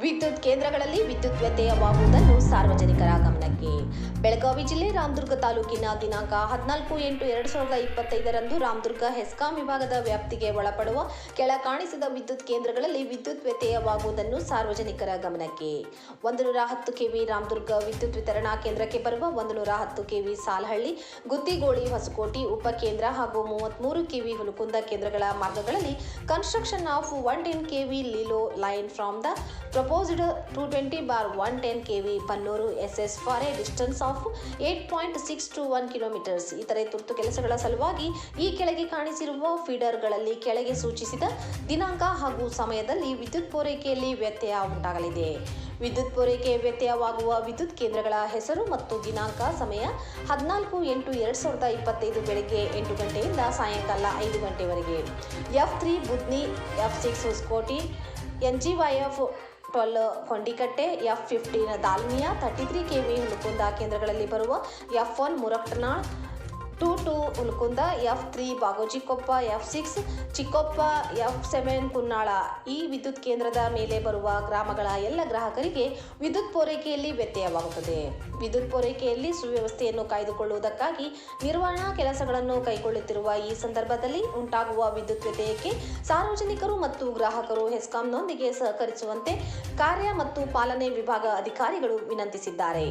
ವಿದ್ಯುತ್ ಕೇಂದ್ರಗಳಲ್ಲಿ ವಿದ್ಯುತ್ ವ್ಯತ್ಯಯವಾಗುವುದನ್ನು ಸಾರ್ವಜನಿಕರ ಗಮನಕ್ಕೆ. ಬೆಳಗಾವಿ ಜಿಲ್ಲೆ ರಾಮದುರ್ಗ ತಾಲೂಕಿನ ದಿನಾಂಕ ಹದಿನಾಲ್ಕು ಎಂಟು ಎರಡು ಸಾವಿರದ ಇಪ್ಪತ್ತೈದರಂದು ರಾಮದುರ್ಗ ಹೆಸ್ಕಾಂ ವಿಭಾಗದ ವ್ಯಾಪ್ತಿಗೆ ಒಳಪಡುವ ಕೆಳ ಕಾಣಿಸಿದ ವಿದ್ಯುತ್ ಕೇಂದ್ರಗಳಲ್ಲಿ ವಿದ್ಯುತ್ ವ್ಯತ್ಯಯವಾಗುವುದನ್ನು ಸಾರ್ವಜನಿಕರ ಗಮನಕ್ಕೆ. ಒಂದು ನೂರ ಹತ್ತು ಕೆವಿ ರಾಮದುರ್ಗ ವಿದ್ಯುತ್ ವಿತರಣಾ ಕೇಂದ್ರಕ್ಕೆ ಬರುವ ಒಂದು ನೂರ ಹತ್ತು ಕೆವಿ ಸಾಲಹಳ್ಳಿ, ಗುತ್ತಿಗೋಳಿ, ಹೊಸಕೋಟಿ ಉಪಕೇಂದ್ರ ಹಾಗೂ ಮೂವತ್ಮೂರು ಕೆವಿ ಹುಲುಕುಂದ ಕೇಂದ್ರಗಳ ಮಾರ್ಗಗಳಲ್ಲಿ construction of one ten KV LILO the proposed two twenty bar one ten SS Pannur S S for a distance of eight point six two one kilometres ಇತರೆ ತುರ್ತು ಕೆಲಸಗಳ ಸಲುವಾಗಿ ಈ ಕೆಳಗೆ ಕಾಣಿಸಿರುವ ಫೀಡರ್ಗಳಲ್ಲಿ ಕೆಳಗೆ ಸೂಚಿಸಿದ ದಿನಾಂಕ ಹಾಗೂ ಸಮಯದಲ್ಲಿ ವಿದ್ಯುತ್ ಪೂರೈಕೆಯಲ್ಲಿ ವ್ಯತ್ಯಯ ಉಂಟಾಗಲಿದೆ. ವಿದ್ಯುತ್ ಪೂರೈಕೆ ವ್ಯತ್ಯಯವಾಗುವ ವಿದ್ಯುತ್ ಕೇಂದ್ರಗಳ ಹೆಸರು ಮತ್ತು ದಿನಾಂಕ ಸಮಯ ಹದಿನಾಲ್ಕು ಎಂಟು ಎರಡು ಸಾವಿರದ ಇಪ್ಪತ್ತೈದು ಬೆಳಗ್ಗೆ ಎಂಟು ಗಂಟೆಯಿಂದ ಸಾಯಂಕಾಲ ಐದು ಗಂಟೆವರೆಗೆ. F three Budni, F six Hosakote N G Y F twelve Hondikatte, F fifteen Dalmia, thirty three K V Hulakunda ಕೇಂದ್ರಗಳಲ್ಲಿ ಬರುವ F one Murakatnal two two Ulkunda F three Bagojikoppa F six Chikkoppa, F seven Kunnala. ಈ ವಿದ್ಯುತ್ ಕೇಂದ್ರದ ಮೇಲೆ ಬರುವ ಗ್ರಾಮಗಳ ಎಲ್ಲ ಗ್ರಾಹಕರಿಗೆ ವಿದ್ಯುತ್ ಪೂರೈಕೆಯಲ್ಲಿ ವ್ಯತ್ಯಯವಾಗುತ್ತದೆ. ವಿದ್ಯುತ್ ಪೂರೈಕೆಯಲ್ಲಿ ಸುವ್ಯವಸ್ಥೆಯನ್ನು ಕಾಯ್ದುಕೊಳ್ಳುವುದಕ್ಕಾಗಿ ನಿರ್ವಹಣಾ ಕೆಲಸಗಳನ್ನು ಕೈಗೊಳ್ಳುತ್ತಿರುವ ಈ ಸಂದರ್ಭದಲ್ಲಿ ಉಂಟಾಗುವ ವಿದ್ಯುತ್ ವ್ಯತ್ಯಯಕ್ಕೆ ಸಾರ್ವಜನಿಕರು ಮತ್ತು ಗ್ರಾಹಕರು ಹೆಸ್ಕಾಂನೊಂದಿಗೆ ಸಹಕರಿಸುವಂತೆ ಕಾರ್ಯ ಮತ್ತು ಪಾಲನೆ ವಿಭಾಗ ಅಧಿಕಾರಿಗಳು ವಿನಂತಿಸಿದ್ದಾರೆ.